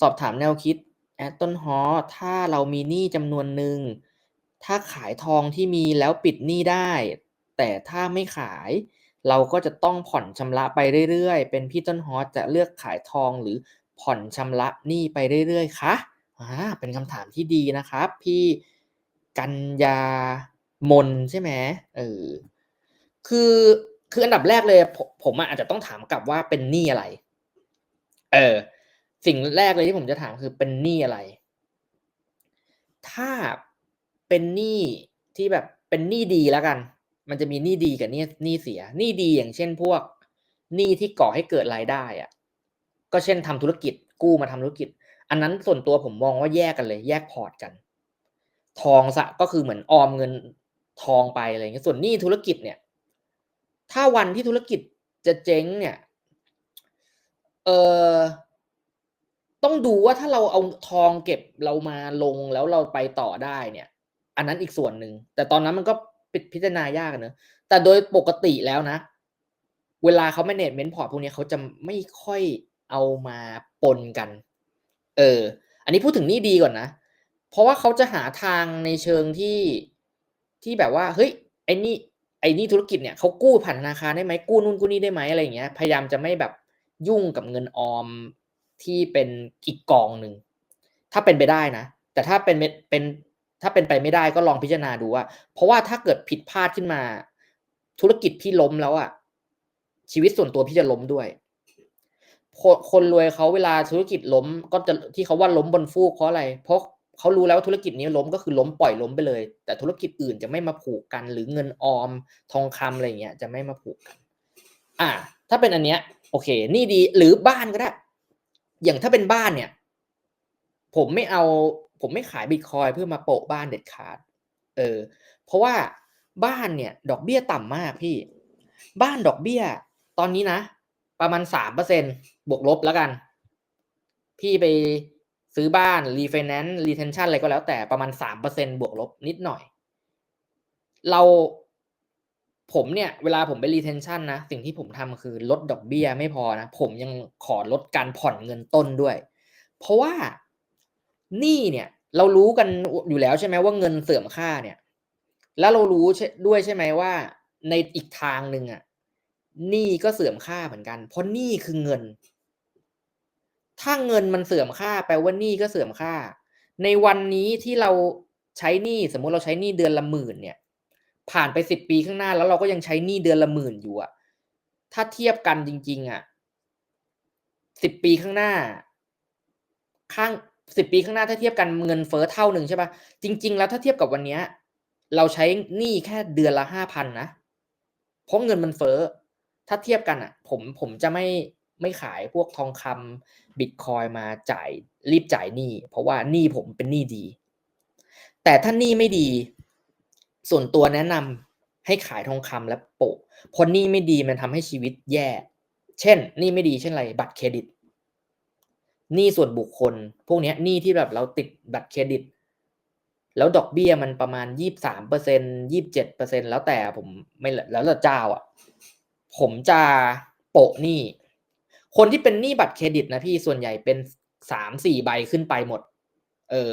สอบถามแนวคิด at ต้นฮอถ้าเรามีหนี้จำนวนหนึ่ง ถ้าขายทองที่มีแล้วปิดหนี้ได้ แต่ถ้าไม่ขาย เราก็จะต้องผ่อนชำระไปเรื่อยๆ เป็นพี่ต้นฮอจะเลือกขายทองหรือผ่อนชำระหนี้ไปเรื่อยๆ คะอ่าเป็นคำถามที่ดีนะครับ พี่กัญญามนใช่ไหมเออคือคืออันดับแรกเลย ผมผมอาจจะต้องถามกลับว่าเป็นหนี้อะไร เออ สิ่งแรกเลยที่ผมจะถามคือเป็นหนี้อะไร ถ้าเป็นหนี้ที่แบบเป็นหนี้ดีแล้วกัน มันจะมีหนี้ดีกับหนี้หนี้เสียหนี้ดีอย่างเช่นพวกหนี้ที่ก่อให้เกิดรายได้อะก็เช่นทำธุรกิจกู้มาทำธุรกิจ อันนั้นส่วนตัวผมมองว่าแยกกันเลย แยกพอร์ตกัน ทองสะก็คือเหมือนออมเงินทองไปอะไรเงี้ยส่วนหนี้ธุรกิจเนี่ย ถ้าวันที่ธุรกิจจะเจ๊งเนี่ย เออ ต้องดูว่าถ้าเราเอาทองเก็บเรามาลงแล้วเราไปต่อได้เนี่ย อันนั้นอีกส่วนหนึ่ง แต่ตอนนั้นมันก็ปิดพิจารณายากเนอะแต่โดยปกติแล้วนะ เวลาเขา management พอร์ตพวกนี้เขาจะไม่ค่อยเอามาปนกัน เออ อันนี้พูดถึงนี่ดีก่อนนะ เพราะว่าเขาจะหาทางในเชิงที่ที่แบบว่า เฮ้ย ไอ้นี่ ไอ้นี่ธุรกิจเนี่ยเขากู้ผ่านธนาคารได้ไหมกู้นู่นกู้นี่ได้ไหมอะไรอย่างเงี้ย พยายามจะไม่แบบยุ่งกับเงินออม ที่เป็นอีกกองหนึ่งถ้าเป็นไปได้นะ แต่ถ้าเป็นเป็นถ้าเป็นไปไม่ได้ก็ลองพิจารณาดูว่า เพราะว่าถ้าเกิดผิดพลาดขึ้นมา ธุรกิจพี่ล้มแล้วอะชีวิตส่วนตัวพี่จะล้มด้วยคนรวยเขาเวลาธุรกิจล้มก็จะที่เขาว่าล้มบนฟูกเพราะอะไร เพราะเขารู้แล้วว่าธุรกิจนี้ล้มก็คือล้มปล่อยล้มไปเลย แต่ธุรกิจอื่นจะไม่มาผูกกัน หรือเงินออมทองคำอะไรเงี้ยจะไม่มาผูกกัน อ่า ถ้าเป็นอันเนี้ย โอเค นี่ดีหรือบ้านก็ได้ อย่างถ้าเป็นบ้านเนี่ย ผมไม่เอา ผมไม่ขายบิตคอยเพื่อมาโปะบ้านเด็ดขาด เออ เพราะว่าบ้านเนี่ย ดอกเบี้ยต่ำมากพี่ บ้านดอกเบี้ย ตอนนี้นะ ประมาณสามเปอร์เซ็นบวกลบแล้วกัน พี่ไปซื้อบ้านรีไฟแนนซ์รีเทนชันอะไรก็แล้วแต่ประมาณสามเปอร์เซ็นบวกลบนิดหน่อย เรา ผมเนี่ยเวลาผมไปรีเทนชันนะ สิ่งที่ผมทำคือลดดอกเบี้ยไม่พอนะ ผมยังขอลดการผ่อนเงินต้นด้วย เพราะว่านี้เนี่ยเรารู้กันอยู่แล้วใช่ไหมว่าเงินเสื่อมค่าเนี่ย แล้วเรารู้ด้วยใช่ไหมว่า ในอีกทางหนึ่งอะหนี้ก็เสื่อมค่าเหมือนกัน เพราะหนี้คือเงิน ถ้าเงินมันเสื่อมค่าแปลว่าหนี้ก็เสื่อมค่า ในวันนี้ที่เราใช้หนี้สมมุติเราใช้หนี้เดือนละหมื่นเนี่ย ผ่านไปสิบปีข้างหน้าแล้วเราก็ยังใช้หนี้เดือนละหมื่นอยู่อะถ้าเทียบกันจริง ๆอะสิบปีข้างหน้า ข้างสิบปีข้างหน้าถ้าเทียบกันเงินเฟ้อเท่าหนึ่งใช่ปะจริง ๆ แล้วถ้าเทียบกับวันนี้เราใช้หนี้แค่เดือนละห้าพันนะเพราะเงินมันเฟ้อถ้าเทียบกันอะผมผมจะไม่ไม่ขายพวกทองคำบิตคอยมาจ่ายรีบจ่ายหนี้เพราะว่าหนี้ผมเป็นหนี้ดี แต่ถ้าหนี้ไม่ดี ส่วนตัวแนะนำให้ขายทองคำและโปะเพราะนี้ไม่ดีมันทำให้ชีวิตแย่ เช่นนี้ไม่ดีเช่นอะไร บัตรเครดิตหนี้ส่วนบุคคล พวกนี้หนี้ที่แบบเราติดบัตรเครดิต แล้วดอกเบี้ยมันประมาณยี่บสามเปอร์เซ็นยี่บเจ็ดเปอร์เซ็นแล้วแต่ผมไม่แล้วแต่เจ้าอะ ผมจะโปะหนี้ คนที่เป็นหนี้บัตรเครดิตนะพี่ส่วนใหญ่เป็นสามสี่ใบขึ้นไปหมด เออ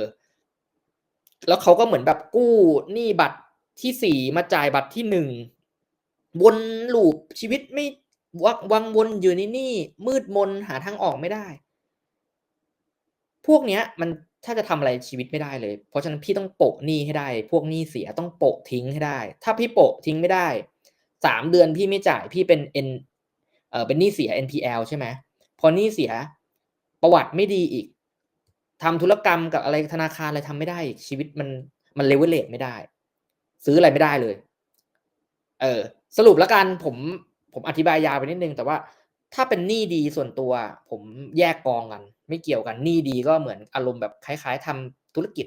แล้วเขาก็เหมือนแบบกู้หนี้บัตร ที่สี่มาจ่ายบัตรที่หนึ่งวนลูปชีวิตไม่วัวงวนอยู่ในหนี้มืดมนหาทางออกไม่ได้ พวกเนี้ยมันถ้าจะทำอะไรชีวิตไม่ได้เลย เพราะฉะนั้นพี่ต้องโปะหนี้ให้ได้ พวกหนี้เสียต้องโปะทิ้งให้ได้ ถ้าพี่โปะทิ้งไม่ได้สามเดือนพี่ไม่จ่ายพี่เป็น N เออเป็นหนี้เสีย NPL ใช่ไหมพอหนี้เสียประวัติไม่ดีอีกทำธุรกรรมกับอะไรธนาคารอะไรทำไม่ได้อีกชีวิตมันมันเลเวลเลทไม่ได้ ซื้ออะไรไม่ได้เลย เออ สรุปแล้วกันผมผมอธิบายยาวไปนิดนึง แต่ว่าถ้าเป็นหนี้ดีส่วนตัว ผมแยกกองกัน ไม่เกี่ยวกันหนี้ดีก็เหมือนอารมณ์แบบคล้าย ๆทำธุรกิจ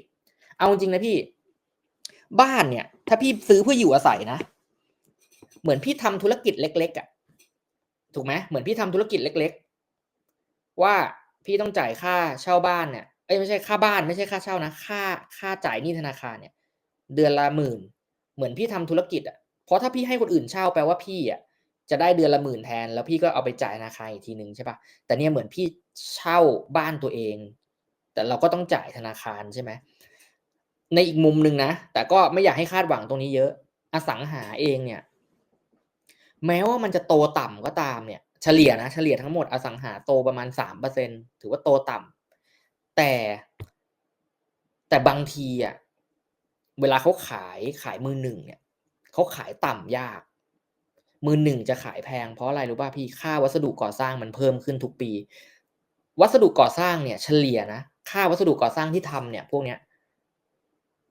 เอาจริงนะพี่ บ้านเนี่ย ถ้าพี่ซื้อเพื่ออยู่อาศัยนะเหมือนพี่ทำธุรกิจเล็ก ๆอะถูกไหมเหมือนพี่ทำธุรกิจเล็ก ๆ ว่าพี่ต้องจ่ายค่าเช่าบ้านเนี่ยเอ้ยไม่ใช่ค่าบ้านไม่ใช่ค่าเช่านะค่าค่าจ่ายหนี้ธนาคารเนี่ย เดือนละหมื่น เหมือนพี่ทำธุรกิจอะเพราะถ้าพี่ให้คนอื่นเช่าแปลว่าพี่อะจะได้เดือนละหมื่นแทน แล้วพี่ก็เอาไปจ่ายธนาคารอีกทีหนึ่งใช่ปะแต่เนี่ยเหมือนพี่เช่าบ้านตัวเอง แต่เราก็ต้องจ่ายธนาคารใช่ไหมในอีกมุมหนึ่งนะ แต่ก็ไม่อยากให้คาดหวังตรงนี้เยอะอสังหาเองเนี่ย แม้ว่ามันจะโตต่ำก็ตามเนี่ย เฉลี่ยนะ เฉลี่ยทั้งหมดอสังหาโตประมาณสามเปอร์เซ็นถือว่าโตต่ำแต่ แต่บางทีอะ เวลาเขาขายขายมือหนึ่งเนี่ยเขาขายต่ำยาก มือหนึ่งจะขายแพงเพราะอะไรรู้ป่ะพี่ค่าวัสดุก่อสร้างมันเพิ่มขึ้นทุกปี วัสดุก่อสร้างเนี่ยเฉลี่ยนะค่าวัสดุก่อสร้างที่ทำเนี่ย พวกเนี้ย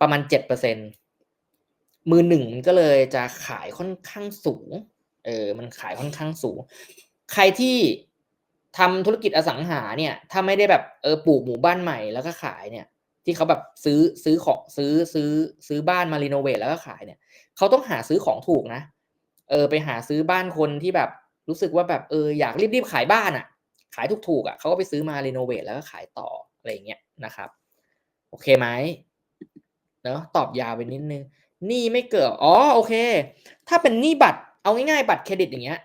ประมาณเจ็ดเปอร์เซ็นมือหนึ่งมันก็เลยจะขายค่อนข้างสูง เออ มันขายค่อนข้างสูง ใครที่ทำธุรกิจอสังหาเนี่ย ถ้าไม่ได้แบบเออปลูกหมู่บ้านใหม่แล้วก็ขายเนี่ย ที่เขาแบบซื้อซื้อของซื้อซื้อซื้อบ้านมารีโนเวทแล้วก็ขายเนี่ยเขาต้องหาซื้อของถูกนะ เออไปหาซื้อบ้านคนที่แบบรู้สึกว่าแบบเอออยากรีบๆขายบ้านอะ่ะ ขายถูกๆอะ่ะเขาก็ไปซื้อมารีโนเวทแล้วก็ขายต่ออะไรอย่างเงี้ยนะครับ โอเคไหมเนาะตอบยาวไปนิดนึงหนี้ไม่เกิดอ๋อโอเค ถ้าเป็นหนี้บัตรเอาง่ายๆบัตรเครดิตอย่างเงี้ย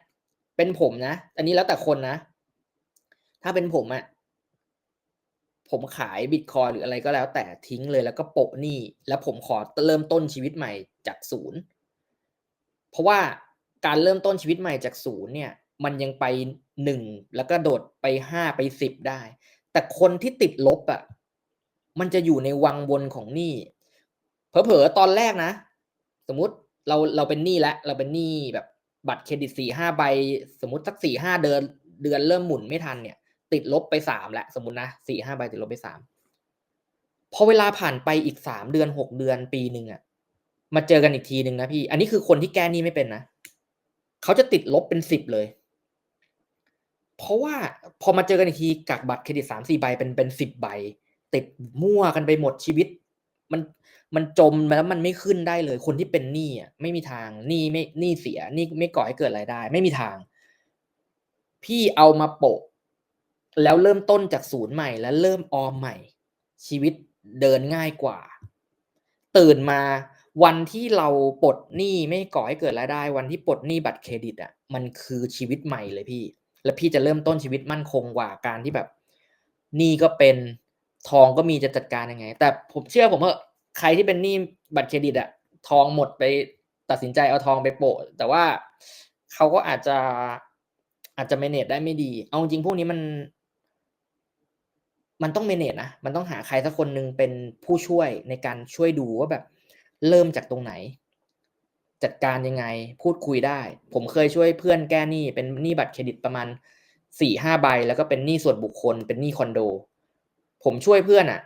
เป็นผมนะ อันนี้แล้วแต่คนนะ ถ้าเป็นผมอะ ผมขายบิตคอยหรืออะไรก็แล้วแต่ทิ้งเลยแล้วก็โปะหนี้แล้วผมขอเริ่มต้นชีวิตใหม่จากศูนย์เพราะว่าการเริ่มต้นชีวิตใหม่จากศูนย์เนี่ย มันยังไปหนึ่งแล้วก็โดดไปห้าไปสิบได้ แต่คนที่ติดลบอะ่ะมันจะอยู่ในวังวนของหนี้เผลอๆตอนแรกนะ สมมติเราเราเป็นหนี้แล้วเราเป็นหนี้แบบบัตรเครดิตสี่ห้าใบ สมมติสักสี่ห้าเดือนเดือนเริ่มหมุนไม่ทันเนี่ย ติดลบไปสามแล้วสมมตินะสี่ห้าใบติดลบไปสามพอเวลาผ่านไปอีกสามเดือนหกเดือนปีหนึ่งอะมาเจอกันอีกทีหนึ่งนะพี่ อันนี้คือคนที่แก้หนี้ไม่เป็นนะเขาจะติดลบเป็นสิบเลย เพราะว่าพอมาเจอกันอีกทีกักบัตรเครดิตสามสี่ใบเป็นเป็นสิบใบ ติดมั่วกันไปหมดชีวิต มันมันจมแล้วมันไม่ขึ้นได้เลย คนที่เป็นหนี้อะไม่มีทางหนี้ไม่หนี้เสียหนี้ไม่ก่อให้เกิดรายได้ ไม่มีทาง พี่เอามาโปะ แล้วเริ่มต้นจากศูนย์ใหม่ แล้วเริ่มออมใหม่ ชีวิตเดินง่ายกว่า ตื่นมาวันที่เราปลดหนี้ไม่ก่อให้เกิดรายได้ วันที่ปลดหนี้บัตรเครดิตอะมันคือชีวิตใหม่เลยพี่ แล้วพี่จะเริ่มต้นชีวิตมั่นคงกว่าการที่แบบหนี้ก็เป็นทองก็มีจะจัดการยังไง แต่ผมเชื่อผมเถอะใครที่เป็นหนี้บัตรเครดิตอะทองหมดไปตัดสินใจเอาทองไปโปะแต่ว่าเขาก็อาจจะอาจจะเมเนจได้ไม่ดี เอาจริงพวกนี้มัน มันต้องเมเนจนะ มันต้องหาใครสักคนหนึ่งเป็นผู้ช่วยในการช่วยดูว่าแบบเริ่มจากตรงไหน จัดการยังไงพูดคุยได้ ผมเคยช่วยเพื่อนแก้หนี้เป็นหนี้บัตรเครดิตประมาณสี่ห้าใบ แล้วก็เป็นหนี้ส่วนบุคคล เป็นหนี้คอนโด ผมช่วยเพื่อนอะ่ะ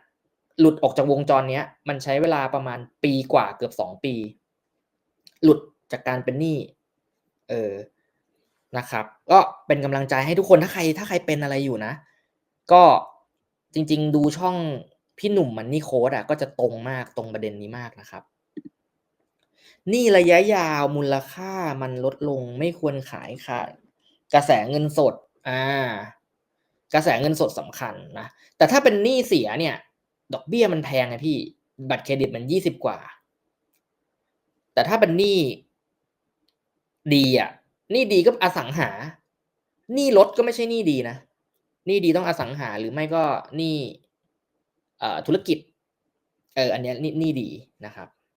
หลุดออกจากวงจรเนี้ย มันใช้เวลาประมาณปีกว่าเกือบสองปี หลุดจากการเป็นหนี้เออนะครับ ก็เป็นกำลังใจให้ทุกคนถ้าใครถ้าใครเป็นอะไรอยู่นะ ก็ จริง ๆ ดูช่องพี่หนุ่มมันนี่โค้ดอะก็จะตรงมากตรงประเด็นนี้มากนะครับนี่ระยะยาวมูลค่ามันลดลงไม่ควรขายค่ะ กระแสเงินสดอ่ากระแสเงินสดสำคัญนะแต่ถ้าเป็นหนี้เสียเนี่ย ดอกเบี้ยมันแพงไงพี่ บัตรเครดิตมันยี่สิบกว่า แต่ถ้าเป็นหนี้ดีอะหนี้ดีก็อสังหาหนี้ลดก็ไม่ใช่หนี้ดีนะ หนี้ดีต้องอสังหาหรือไม่ก็หนี้ธุรกิจเอออันนี้หนี้ดีนะครับ